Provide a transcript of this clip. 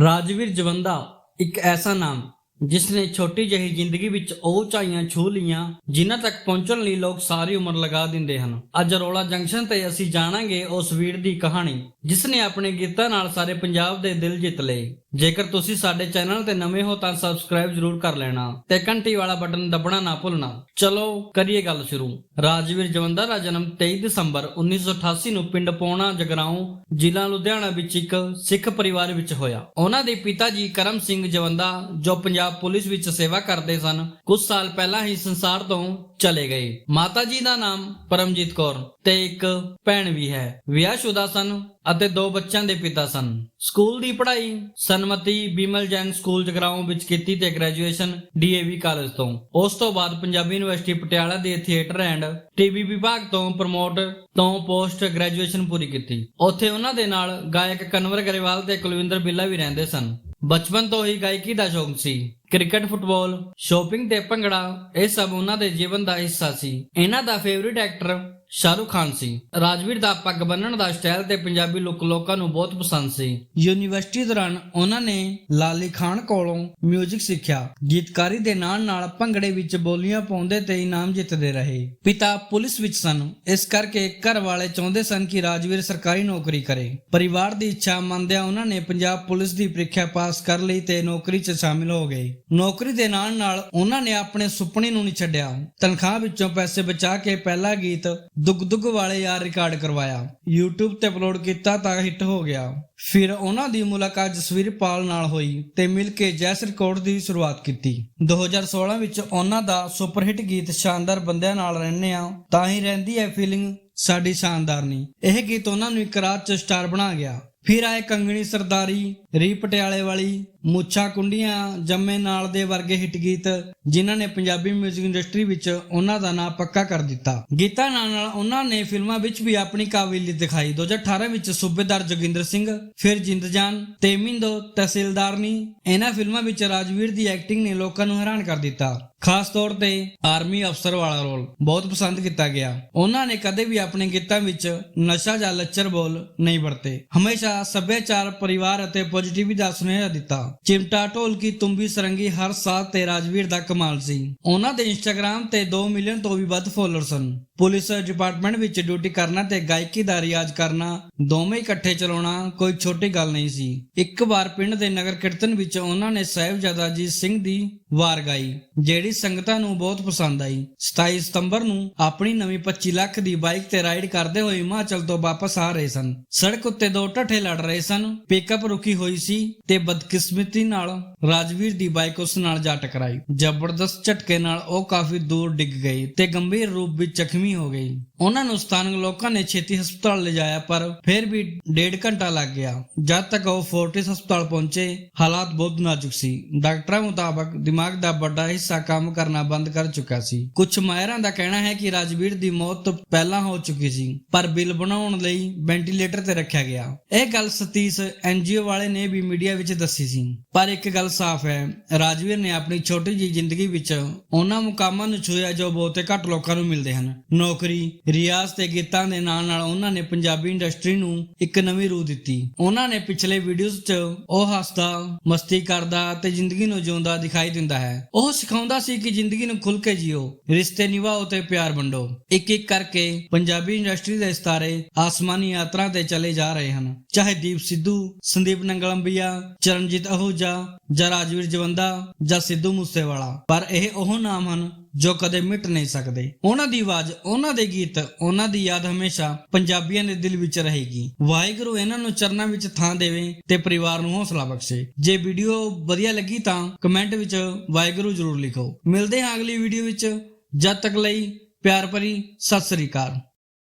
ਰਾਜਵੀਰ ਜਵੰਦਾ, ਇੱਕ ਐਸਾ ਨਾਮ ਜਿਸ ਨੇ ਛੋਟੀ ਜਿਹੀ ਜ਼ਿੰਦਗੀ ਵਿੱਚ ਉਹ ਉਚਾਈਆਂ ਛੂ ਲੀਆਂ ਜਿਨ੍ਹਾਂ ਤੱਕ ਪਹੁੰਚਣ ਲਈ ਲੋਕ ਸਾਰੀ ਉਮਰ ਲਗਾ ਦਿੰਦੇ ਹਨ। ਅੱਜ ਰੋਲਾ ਜੰਕਸ਼ਨ ਤੇ ਅਸੀਂ ਜਾਣਾਂਗੇ ਉਸ ਵੀਰ ਦੀ ਕਹਾਣੀ ਜਿਸ ਨੇ ਆਪਣੇ ਗੀਤਾਂ ਨਾਲ ਸਾਰੇ ਪੰਜਾਬ ਦੇ ਦਿਲ ਜਿੱਤ ਲਏ। ਜੇਕਰ ਤੁਸੀਂ ਸਾਡੇ ਚੈਨਲ ਤੇ ਨਵੇਂ ਹੋ ਤਾਂ ਸਬਸਕ੍ਰਾਈਬ ਜ਼ਰੂਰ ਕਰ ਲੈਣਾ ਤੇ ਘੰਟੀ ਵਾਲਾ ਬਟਨ ਦਬਣਾ ਨਾ ਭੁੱਲਣਾ। ਚਲੋ, ਕਰੀਏ ਗੱਲ ਸ਼ੁਰੂ। ਰਾਜਵੀਰ ਜਵੰਦਾ ਦਾ ਜਨਮ 23 ਦਸੰਬਰ 1988 ਨੂੰ ਪਿੰਡ ਪੌਣਾ, ਜਗਰਾਉਂ, ਜ਼ਿਲ੍ਹਾ ਲੁਧਿਆਣਾ ਵਿੱਚ ਇੱਕ ਸਿੱਖ ਪਰਿਵਾਰ ਵਿੱਚ ਹੋਇਆ। ਉਹਨਾਂ ਦੇ ਪਿਤਾ ਜੀ ਕਰਮ ਸਿੰਘ ਜਵੰਦਾ, ਜੋ ਪੰਜਾਬ ਪੁਲਿਸ ਵਿੱਚ ਸੇਵਾ ਕਰਦੇ ਸਨ, ਕੁਝ ਸਾਲ ਪਹਿਲਾਂ ਹੀ ਸੰਸਾਰ ਤੋਂ ਚਲੇ ਗਏ। ਮਾਤਾ ਜੀ ਦਾ ਨਾਮ ਪਰਮਜੀਤ ਕੌਰ ਤੇ ਇੱਕ ਭੈਣ ਵੀ ਹੈ। ਵਿਆਹਸ਼ੁਦਾ ਸਨ ਅਤੇ ਦੋ ਬੱਚਿਆਂ ਦੇ ਪਿਤਾ ਸਨ। ਸਕੂਲ ਦੀ ਪੜ੍ਹਾਈ ਸਨਮਤੀ ਬਿਮਲ ਜੈਨ ਸਕੂਲ ਜਗਰਾਉਂ ਵਿੱਚ ਕੀਤੀ ਤੇ ਗ੍ਰੈਜੂਏਸ਼ਨ ਡੀਏਵੀ ਕਾਲਜ ਤੋਂ। ਉਸ ਤੋਂ ਬਾਅਦ ਪੰਜਾਬੀ ਯੂਨੀਵਰਸਿਟੀ ਪਟਿਆਲਾ ਦੇ ਥੀਏਟਰ ਐਂਡ ਟੀਵੀ ਵਿਭਾਗ ਤੋਂ ਪ੍ਰਮੋਟ ਤੋਂ ਪੋਸਟ ਗ੍ਰੈਜੂਏਸ਼ਨ ਪੂਰੀ ਕੀਤੀ। ਉੱਥੇ ਉਹਨਾਂ ਦੇ ਨਾਲ ਗਾਇਕ ਕਨਵਰ ਗਰੇਵਾਲ ਤੇ ਕੁਲਵਿੰਦਰ ਬਿੱਲਾ ਵੀ ਰਹਿੰਦੇ ਸਨ। ਬਚਪਨ ਤੋਂ ਹੀ ਗਾਇਕੀ ਦਾ ਸ਼ੌਂਕ ਸੀ। ਕ੍ਰਿਕਟ, ਫੁੱਟਬਾਲ ਸ਼ਾਪਿੰਗ ਤੇ ਭੰਗੜਾ, ਇਹ ਸਭ ਉਹਨਾਂ ਦੇ ਜੀਵਨ ਦਾ ਹਿੱਸਾ ਸੀ। ਇਹਨਾਂ ਦਾ ਫੇਵਰਿਟ ਐਕਟਰ ਸ਼ਾਹਰੁਖ ਖਾਨ ਸੀ। ਰਾਜਵੀਰ ਦਾ ਪੱਗ ਬੰਨਣ ਦਾ ਸਟਾਈਲ ਤੇ ਪੰਜਾਬੀ ਲੁੱਕ ਲੋਕਾਂ ਨੂੰ ਬਹੁਤ ਪਸੰਦ ਸੀ। ਯੂਨੀਵਰਸਿਟੀ ਦੌਰਾਨ ਉਹਨਾਂ ਨੇ ਲਾਲੀ ਖਾਨ ਕੋਲੋਂ 뮤직 ਸਿੱਖਿਆ। ਗੀਤਕਾਰੀ ਦੇ ਨਾਲ ਨਾਲ ਭੰਗੜੇ ਵਿੱਚ ਬੋਲੀਆਂ ਪਾਉਂਦੇ ਤੇ ਇਨਾਮ ਜਿੱਤਦੇ ਰਹੇ। ਪਿਤਾ ਪੁਲਿਸ ਵਿੱਚ ਸਨ। ਇਸ ਕਰਕੇ ਘਰ ਵਾਲੇ ਚਾਹੁੰਦੇ ਸਨ ਕਿ ਰਾਜਵੀਰ ਸਰਕਾਰੀ ਨੌਕਰੀ ਕਰੇ। ਪਰਿਵਾਰ ਦੀ ਇੱਛਾ ਮੰਨਦਿਆਂ ਉਹਨਾਂ ਨੇ ਪੰਜਾਬ ਪੁਲਿਸ ਦੀ ਪ੍ਰੀਖਿਆ ਪਾਸ ਕਰ ਲਈ ਤੇ ਨੌਕਰੀ 'ਚ ਸ਼ਾਮਿਲ ਹੋ ਗਏ। ਨੌਕਰੀ ਦੇ ਨਾਲ ਨਾਲ ਉਹਨਾਂ ਨੇ ਆਪਣੇ ਸੁਪਨੇ ਨੂੰ ਨਹੀਂ ਛੱਡਿਆ। ਤਨਖਾਹ ਵਿੱਚੋਂ ਪੈਸੇ ਬਚਾ ਕੇ ਪਹਿਲਾ ਗੀਤ ਦੁੱਗ ਵਾਲੇ ਯਾਰ ਰਿਕਾਰਡ ਕਰਵਾਇਆ। YouTube ਤੇ ਅਪਲੋਡ ਕੀਤਾ ਤਾਂ ਹਿੱਟ ਹੋ ਗਿਆ। ਫਿਰ ਉਹਨਾਂ ਦੀ ਮੁਲਾਕਾਤ ਜਸਵੀਰ ਪਾਲ ਨਾਲ ਹੋਈ ਤੇ ਮਿਲ ਕੇ ਜੈਸ ਰਿਕਾਰਡ ਦੀ ਸ਼ੁਰੂਆਤ ਕੀਤੀ। 2016 ਵਿੱਚ ਉਹਨਾਂ ਦਾ ਸੁਪਰ ਹਿੱਟ ਗੀਤ ਸ਼ਾਨਦਾਰ ਬੰਦਿਆਂ ਨਾਲ ਰਹਿੰਦੇ ਆ, ਤਾਂ ਹੀ ਰਹਿੰਦੀ ਹੈ ਫੀਲਿੰਗ ਸਾਡੀ ਸ਼ਾਨਦਾਰ ਨਹੀਂ। ਇਹ ਗੀਤ ਉਹਨਾਂ ਨੂੰ ਇੱਕ ਰਾਤ ਚ ਸਟਾਰ ਬਣਾ ਗਿਆ। ਫਿਰ ਆਏ ਕੰਗਣੀ ਸਰਦਾਰੀ, ਰੀ ਪਟਿਆਲੇ ਵਾਲੀ ਮੁੱਛਾਂ ਕੁੰਡੀਆਂ ਜੰਮੇ ਨਾਲ ਦੇ ਵਰਗੇ ਹਿੱਟ ਗੀਤ ਜਿਨ੍ਹਾਂ ਨੇ ਪੰਜਾਬੀ 뮤직 ਇੰਡਸਟਰੀ ਵਿੱਚ ਉਹਨਾਂ ਦਾ ਨਾਮ ਪੱਕਾ ਕਰ ਦਿੱਤਾ। ਗੀਤਾਂ ਨਾਲ ਨਾਲ ਉਹਨਾਂ ਨੇ ਫਿਲਮਾਂ ਵਿੱਚ ਵੀ ਆਪਣੀ ਕਾਬਲੀਅਤ ਦਿਖਾਈ। 2018 ਵਿੱਚ ਸੂਬੇਦਾਰ ਜੋਗਿੰਦਰ ਸਿੰਘ, ਫਿਰ ਜਿੰਦਜਾਨ ਤੇ ਮਿੰਦੋ ਤਹਿਸੀਲਦਾਰਨੀ, ਇਹਨਾਂ ਫਿਲਮਾਂ ਵਿੱਚ ਰਾਜਵੀਰ ਦੀ ਐਕਟਿੰਗ ਨੇ ਲੋਕਾਂ ਨੂੰ ਹੈਰਾਨ ਕਰ ਦਿੱਤਾ। ਖਾਸ ਤੌਰ ਤੇ ਆਰਮੀ ਅਫਸਰ ਵਾਲਾ ਰੋਲ ਬਹੁਤ ਪਸੰਦ ਕੀਤਾ ਗਿਆ। ਉਹਨਾਂ ਨੇ ਕਦੇ ਵੀ ਆਪਣੇ ਗੀਤਾਂ ਵਿੱਚ ਨਸ਼ਾ ਜਾਂ ਲੱਚਰ ਬੋਲ ਨਹੀਂ ਵਰਤੇ। ਹਮੇਸ਼ਾ ਸੱਭਿਆਚਾਰ, ਪਰਿਵਾਰ ਅਤੇ ਪੋਜ਼ਿਟਿਵਿਟੀ ਦਾ ਸੁਨੇਹਾ ਦਿੱਤਾ। ਚਿਮਟਾ ਢੋਲਕੀ ਤੁੰਬੀ ਸਰੰਗੀ ਹਰ ਸਾਲ ਤੇ ਰਾਜਵੀਰ ਦਾ ਕਮਾਲ ਸੀ। ਉਹਨਾਂ ਦੇ ਇੰਸਟਾਗ੍ਰam ਤੇ 2 ਮਿਲੀਅਨ ਤੋਂ ਵੀ ਵੱਧ ਫੋਲੋਅਰ ਸਨ। ਪੁਲਿਸ ਡਿਪਾਰਟਮੈਂਟ ਵਿੱਚ ਡਿਊਟੀ ਕਰਨਾ ਤੇ ਗਾਇਕੀ ਦਾ ਰਿਆਜ਼ ਕਰਨਾ ਦੋਵੇਂ ਇਕੱਠੇ ਚਲਾਉਣਾ ਕੋਈ ਛੋਟੀ ਗੱਲ ਨਹੀਂ ਸੀ। ਇੱਕ ਵਾਰ ਪਿੰਡ ਦੇ ਨਗਰ ਕੀਰਤਨ ਵਿੱਚ ਉਹਨਾਂ ਨੇ ਸਾਹਿਬਜ਼ਾਦਾ ਅਜੀਤ ਸਿੰਘ ਦੀ ਵਾਰ ਗਾਈ, ਜਿਹੜੀ ਸੰਗਤਾਂ ਨੂੰ ਬਹੁਤ ਪਸੰਦ ਆਈ। 27 ਸਤੰਬਰ ਨੂੰ ਆਪਣੀ ਨਵੀਂ 25 ਲੱਖ ਦੀ ਬਾਈਕ ਤੇ ਰਾਈਡ ਕਰਦੇ ਹੋਏ ਹਿਮਾਚਲ ਤੋਂ ਵਾਪਸ ਆ ਰਹੇ ਸਨ। ਸੜਕ ਉੱਤੇ ਦੋ ਢੱਠੇ ਲੜ ਰਹੇ ਸਨ, ਪਿਕਅਪ ਰੁਕੀ ਹੋਈ ਸੀ ਤੇ ਬਦਕਿਸਮਤੀ ਨਾਲ ਰਾਜਵੀਰ ਦੀ ਬਾਈਕ ਉਸ ਨਾਲ ਜਾ ਟਕਰਾਈ। ਜ਼ਬਰਦਸਤ ਝਟਕੇ ਨਾਲ ਉਹ ਕਾਫੀ ਦੂਰ ਡਿੱਗ ਗਈ ਤੇ ਗੰਭੀਰ ਰੂਪ ਵਿੱਚ ਜ਼ਖਮੀ ਹੋ ਗਈ। ਉਹਨਾਂ ਨੂੰ ਸਥਾਨਕ ਲੋਕਾਂ ਨੇ ਛੇਤੀ ਹਸਪਤਾਲ ਲਿਜਾਇਆ, ਪਰ ਫਿਰ ਵੀ ਡੇਢ ਘੰਟਾ ਲੱਗ ਗਿਆ। ਜਦ ਤੱਕ ਉਹ ਫੋਰਟਿਸ ਹਸਪਤਾਲ ਪਹੁੰਚੇ, ਹਾਲਾਤ ਬਹੁਤ ਨਾਜ਼ੁਕ ਸੀ। ਡਾਕਟਰਾਂ ਮੁਤਾਬਕ ਦਿਮਾਗ ਦਾ ਵੱਡਾ ਹਿੱਸਾ ਕੰਮ ਕਰਨਾ ਬੰਦ ਕਰ ਚੁੱਕਾ ਸੀ। ਕੁਝ ਮਾਹਿਰਾਂ ਦਾ ਕਹਿਣਾ ਹੈ ਕਿ ਰਾਜਵੀਰ ਦੀ ਮੌਤ ਤੋਂ ਪਹਿਲਾਂ ਹੋ ਚੁੱਕੀ ਸੀ, ਪਰ ਬਿੱਲ ਬਣਾਉਣ ਲਈ ਵੈਂਟੀਲੇਟਰ ਤੇ ਰੱਖਿਆ ਗਿਆ। ਇਹ ਗੱਲ ਸਤੀਸ਼ ਐਨਜੀਓ ਵਾਲੇ ਨੇ ਵੀ ਮੀਡੀਆ ਵਿੱਚ ਦੱਸੀ ਸੀ। ਪਰ ਇੱਕ ਗੱਲ ਸਾਫ਼ ਹੈ, ਰਾਜਵੀਰ ਨੇ ਆਪਣੀ ਛੋਟੀ ਜਿਹੀ ਜ਼ਿੰਦਗੀ ਵਿੱਚ ਉਹਨਾਂ ਮੁਕਾਮਾਂ ਨੂੰ ਛੂਇਆ ਜੋ ਬਹੁਤੇ ਘੱਟ ਲੋਕਾਂ ਨੂੰ ਮਿਲਦੇ ਹਨ। ਨੌਕਰੀ, ਰਿਆਜ਼ ਤੇ ਗੀਤਾਂ ਦੇ ਨਾਲ ਨਾਲ ਉਹਨਾਂ ਨੇ ਪੰਜਾਬੀ ਇੰਡਸਟਰੀ ਨੂੰ ਇੱਕ ਨਵੀਂ ਰੂਹ ਦਿੱਤੀ। ਉਹਨਾਂ ਨੇ ਪਿਛਲੇ ਵੀਡੀਓਜ਼ 'ਚ ਉਹ ਹੱਸਦਾ, ਮਸਤੀ ਕਰਦਾ ਤੇ ਜ਼ਿੰਦਗੀ ਨੂੰ ਜਿਉਂਦਾ ਦਿਖਾਈ ਦਿੰਦਾ ਹੈ। ਉਹ ਸਿਖਾਉਂਦਾ ਸੀ ਕਿ ਜ਼ਿੰਦਗੀ ਨੂੰ ਖੁੱਲ ਕੇ ਜੀਓ, ਰਿਸ਼ਤੇ ਨਿਭਾਓ ਤੇ ਪਿਆਰ ਵੰਡੋ। ਇੱਕ ਇੱਕ ਕਰਕੇ ਪੰਜਾਬੀ ਇੰਡਸਟਰੀ ਦੇ ਸਿਤਾਰੇ ਆਸਮਾਨੀ ਯਾਤਰਾ ਤੇ ਚਲੇ ਜਾ ਰਹੇ ਹਨ। ਚਾਹੇ ਦੀਪ ਸਿੱਧੂ, ਸੰਦੀਪ ਨੰਗਲੰਬੀਆ, ਚਰਨਜੀਤ ਅਹੂਜਾ ਜਾਂ ਰਾਜਵੀਰ ਜਵੰਦਾ ਜਾਂ ਸਿੱਧੂ ਮੂਸੇਵਾਲਾ। ਪਰ ਇਹ ਉਹ ਨਾਮ ਹਨ ਜੋ ਕਦੇ ਮਿਟ ਨਹੀਂ ਸਕਦੇ। ਉਹਨਾਂ ਦੀ ਆਵਾਜ਼, ਉਹਨਾਂ ਦੇ ਗੀਤ, ਉਹਨਾਂ ਦੀ ਯਾਦ ਹਮੇਸ਼ਾ ਪੰਜਾਬੀਆਂ ਦੇ ਦਿਲ ਵਿੱਚ ਰਹੇਗੀ। ਵਾਹਿਗੁਰੂ ਇਹਨਾਂ ਨੂੰ ਚਰਨਾਂ ਵਿੱਚ ਥਾਂ ਦੇਵੇ ਤੇ ਪਰਿਵਾਰ ਨੂੰ ਹੌਸਲਾ ਬਖਸ਼ੇ। ਜੇ ਵੀਡੀਓ ਵਧੀਆ ਲੱਗੀ ਤਾਂ ਕਮੈਂਟ ਵਿੱਚ ਵਾਹਿਗੁਰੂ ਜ਼ਰੂਰ ਲਿਖੋ। ਮਿਲਦੇ ਹਾਂ ਅਗਲੀ ਵੀਡੀਓ ਵਿੱਚ। ਜਦ ਤੱਕ ਲਈ ਪਿਆਰ ਭਰੀ ਸਤਿ ਸ੍ਰੀ ਅਕਾਲ।